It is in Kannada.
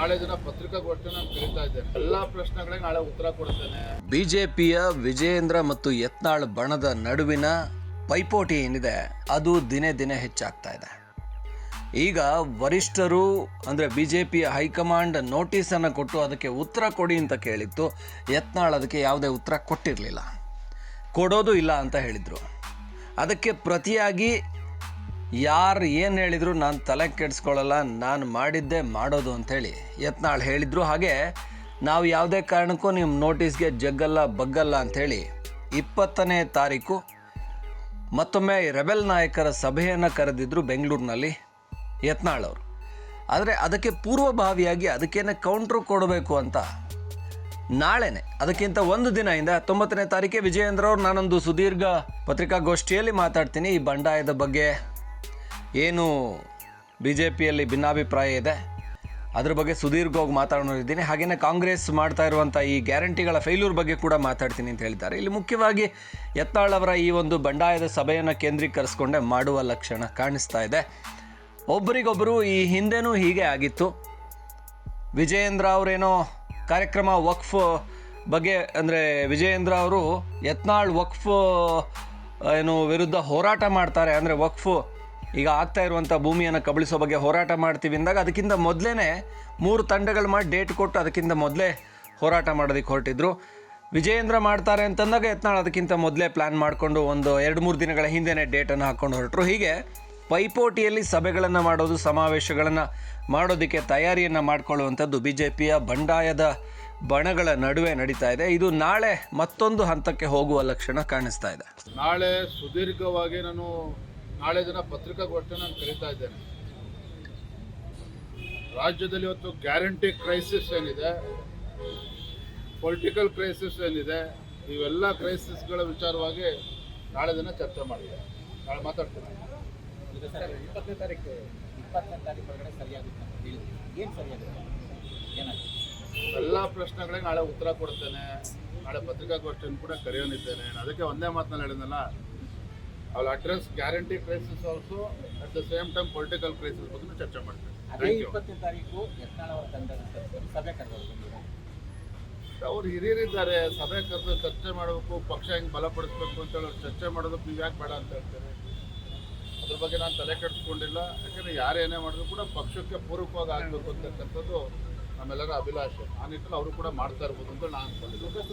ನಾಳೆ ದಿನ ಪತ್ರಿಕಾಗೋಷ್ಠಿ ನಾನು ಕರೀತಾ ಇದ್ದೇನೆ. ಎಲ್ಲಾ ಪ್ರಶ್ನೆಗಳಿಗೆ ನಾಳೆ ಉತ್ತರ ಕೊಡ್ತೇನೆ. ಬಿಜೆಪಿಯ ವಿಜಯೇಂದ್ರ ಮತ್ತು ಯತ್ನಾಳ್ ಬಣದ ನಡುವಿನ ಪೈಪೋಟಿ ಏನಿದೆ, ಅದು ದಿನೇ ದಿನೇ ಹೆಚ್ಚಾಗ್ತಾ ಇದೆ. ಈಗ ವರಿಷ್ಠರು, ಅಂದರೆ ಬಿ ಜೆ ಪಿಯ ಹೈಕಮಾಂಡ್ ನೋಟಿಸನ್ನು ಕೊಟ್ಟು ಅದಕ್ಕೆ ಉತ್ತರ ಕೊಡಿ ಅಂತ ಕೇಳಿತ್ತು. ಯತ್ನಾಳ್ ಅದಕ್ಕೆ ಯಾವುದೇ ಉತ್ತರ ಕೊಟ್ಟಿರಲಿಲ್ಲ. ಕೊಡೋದು ಇಲ್ಲ ಅಂತ ಹೇಳಿದರು. ಅದಕ್ಕೆ ಪ್ರತಿಯಾಗಿ ಯಾರು ಏನು ಹೇಳಿದ್ರು ನಾನು ತಲೆ ಕೆಡಿಸ್ಕೊಳ್ಳಲ್ಲ, ನಾನು ಮಾಡಿದ್ದೆ ಮಾಡೋದು ಅಂಥೇಳಿ ಯತ್ನಾಳ್ ಹೇಳಿದರು. ಹಾಗೆ ನಾವು ಯಾವುದೇ ಕಾರಣಕ್ಕೂ ನಿಮ್ಮ ನೋಟಿಸ್ಗೆ ಜಗ್ಗಲ್ಲ, ಬಗ್ಗಲ್ಲ ಅಂಥೇಳಿ ಇಪ್ಪತ್ತನೇ ತಾರೀಕು ಮತ್ತೊಮ್ಮೆ ರೆಬೆಲ್ ನಾಯಕರ ಸಭೆಯನ್ನು ಕರೆದಿದ್ದರು ಬೆಂಗಳೂರಿನಲ್ಲಿ ಯತ್ನಾಳ್ ಅವರು. ಆದರೆ ಅದಕ್ಕೆ ಪೂರ್ವಭಾವಿಯಾಗಿ ಅದಕ್ಕೇನೆ ಕೌಂಟ್ರು ಕೊಡಬೇಕು ಅಂತ ನಾಳೆನೆ, ಅದಕ್ಕಿಂತ ಒಂದು ದಿನ ಇಂದ ಹತ್ತೊಂಬತ್ತನೇ ತಾರೀಕೆ ವಿಜಯೇಂದ್ರ ಅವ್ರು, ನಾನೊಂದು ಸುದೀರ್ಘ ಪತ್ರಿಕಾಗೋಷ್ಠಿಯಲ್ಲಿ ಮಾತಾಡ್ತೀನಿ ಈ ಬಂಡಾಯದ ಬಗ್ಗೆ. ಏನು ಬಿ ಜೆ ಪಿಯಲ್ಲಿ ಭಿನ್ನಾಭಿಪ್ರಾಯ ಇದೆ? ಅದ್ರ ಬಗ್ಗೆ ಸುದೀರ್ಘವಾಗಿ ಮಾತಾಡೋರಿದ್ದೀನಿ. ಹಾಗೆಯೇ ಕಾಂಗ್ರೆಸ್ ಮಾಡ್ತಾ ಇರುವಂಥ ಈ ಗ್ಯಾರಂಟಿಗಳ ಫೇಲ್ಯೂರ್ ಬಗ್ಗೆ ಕೂಡ ಮಾತಾಡ್ತೀನಿ ಅಂತ ಹೇಳಿದ್ದಾರೆ. ಇಲ್ಲಿ ಮುಖ್ಯವಾಗಿ ಯತ್ನಾಳ್ ಅವರ ಈ ಒಂದು ಬಂಡಾಯದ ಸಭೆಯನ್ನು ಕೇಂದ್ರೀಕರಿಸ್ಕೊಂಡೇ ಮಾಡುವ ಲಕ್ಷಣ ಕಾಣಿಸ್ತಾ ಇದೆ. ಒಬ್ಬರಿಗೊಬ್ಬರು ಈ ಹಿಂದೆನೂ ಹೀಗೆ ಆಗಿತ್ತು. ವಿಜಯೇಂದ್ರ ಅವರೇನೋ ಕಾರ್ಯಕ್ರಮ ವಕ್ಫ್ ಬಗ್ಗೆ ಅಂದರೆ ವಿಜಯೇಂದ್ರ ಅವರು ಯತ್ನಾಳ್ ವಕ್ಫ್, ಏನು ವಿರುದ್ಧ ಹೋರಾಟ ಮಾಡ್ತಾರೆ ಅಂದರೆ ವಕ್ಫ್ ಈಗ ಆಗ್ತಾ ಇರುವಂಥ ಭೂಮಿಯನ್ನು ಕಬಳಿಸೋ ಬಗ್ಗೆ ಹೋರಾಟ ಮಾಡ್ತೀವಿ ಅಂದಾಗ ಅದಕ್ಕಿಂತ ಮೊದಲೇ ಮೂರು ತಂಡಗಳು ಮಾಡಿ ಡೇಟ್ ಕೊಟ್ಟು ಅದಕ್ಕಿಂತ ಮೊದಲೇ ಹೋರಾಟ ಮಾಡೋದಕ್ಕೆ ಹೊರಟಿದ್ರು. ವಿಜಯೇಂದ್ರ ಮಾಡ್ತಾರೆ ಅಂತಂದಾಗ ಯತ್ನಾಳ್ ಅದಕ್ಕಿಂತ ಮೊದಲೇ ಪ್ಲ್ಯಾನ್ ಮಾಡಿಕೊಂಡು ಒಂದು ಎರಡು ಮೂರು ದಿನಗಳ ಹಿಂದೆನೇ ಡೇಟನ್ನು ಹಾಕ್ಕೊಂಡು ಹೊರಟರು. ಹೀಗೆ ಪೈಪೋಟಿಯಲ್ಲಿ ಸಭೆಗಳನ್ನು ಮಾಡೋದು, ಸಮಾವೇಶಗಳನ್ನು ಮಾಡೋದಕ್ಕೆ ತಯಾರಿಯನ್ನು ಮಾಡಿಕೊಳ್ಳುವಂಥದ್ದು ಬಿ ಜೆ ಪಿಯ ಬಂಡಾಯದ ಬಣಗಳ ನಡುವೆ ನಡೀತಾ ಇದೆ. ಇದು ನಾಳೆ ಮತ್ತೊಂದು ಹಂತಕ್ಕೆ ಹೋಗುವ ಲಕ್ಷಣ ಕಾಣಿಸ್ತಾ ಇದೆ. ನಾಳೆ ಸುದೀರ್ಘವಾಗಿ ನಾನು ನಾಳೆ ದಿನ ಪತ್ರಿಕಾಗೋಷ್ಠಿ ನಾನು ಕರೀತಾ ಇದ್ದೇನೆ. ರಾಜ್ಯದಲ್ಲಿ ಇವತ್ತು ಗ್ಯಾರಂಟಿ ಕ್ರೈಸಿಸ್ ಏನಿದೆ ಪೊಲಿಟಿಕಲ್ ಕ್ರೈಸಿಸ್ ಏನಿದೆ ಇವೆಲ್ಲ ಕ್ರೈಸಿಸ್ಗಳ ವಿಚಾರವಾಗಿ ನಾಳೆ ದಿನ ಚರ್ಚೆ ಮಾಡಿದೆ. ನಾಳೆ ಮಾತಾಡ್ತೀನಿ. ಈಗ ಸರ್ ಇಪ್ಪತ್ತನೇ ತಾರೀಕು ಇಪ್ಪತ್ತನೇ ತಾರೀಕು ಒಳಗಡೆ ಸರಿಯಾಗುತ್ತೆ ಅಂತ ಹೇಳಿದ್ವಿ ಏನು ಸರಿಯಾಗುತ್ತೆ? ಏನಾಗುತ್ತೆ? ಎಲ್ಲ ಪ್ರಶ್ನೆಗಳಿಗೆ ನಾಳೆ ಉತ್ತರ ಕೊಡ್ತೇನೆ. ನಾಳೆ ಪತ್ರಿಕಾಗೋಷ್ಠಿಯನ್ನು ಕೂಡ ಕರೆಯೋನಿದ್ದೇನೆ. ಅದಕ್ಕೆ ಒಂದೇ ಮಾತನ್ನ ಹೇಳಿದ್ನಲ್ಲ ಅವಳು address guarantee crisis also at the same time political crisis ಬಗ್ಗೆ ಚರ್ಚೆ ಅದೇ ಯು ಇಪ್ಪತ್ತನೇ ತಾರೀಕು ಯತ್ನಾಳ್ ಅವರ ತಂಡದ ಸದಸ್ಯರು ಸಭೆ ಅವ್ರು ಹಿರಿಯರಿದ್ದಾರೆ ಸಭೆ ಕರೆದು ಚರ್ಚೆ ಮಾಡಬೇಕು ಪಕ್ಷ ಹೆಂಗೆ ಬಲಪಡಿಸ್ಬೇಕು ಅಂತ ಹೇಳಿ ಅವ್ರು ಚರ್ಚೆ ಮಾಡೋದಕ್ಕೆ ನೀವು ಯಾಕೆ ಬೇಡ ಅಂತ ಹೇಳ್ತಾರೆ? ಅದ್ರ ಬಗ್ಗೆ ನಾನು ತಲೆ ಕೆಡಿಸ್ಕೊಂಡಿಲ್ಲ. ಯಾಕಂದ್ರೆ ಯಾರೇನೇ ಮಾಡಿದ್ರು ಕೂಡ ಪಕ್ಷಕ್ಕೆ ಪೂರಕವಾಗಿ ಆಗಬೇಕು ಅಂತಕ್ಕಂಥದ್ದು ನಮ್ಮೆಲ್ಲರ ಅಭಿಲಾಷೆ. ಆ ನಿಟ್ಟಿನಲ್ಲಿ ಅವರು ಕೂಡ ಮಾಡ್ತಾ ಇರ್ಬೋದು ಅಂತ ನಾನು ಅನ್ಕೊಂಡಿದ್ದೀನಿ.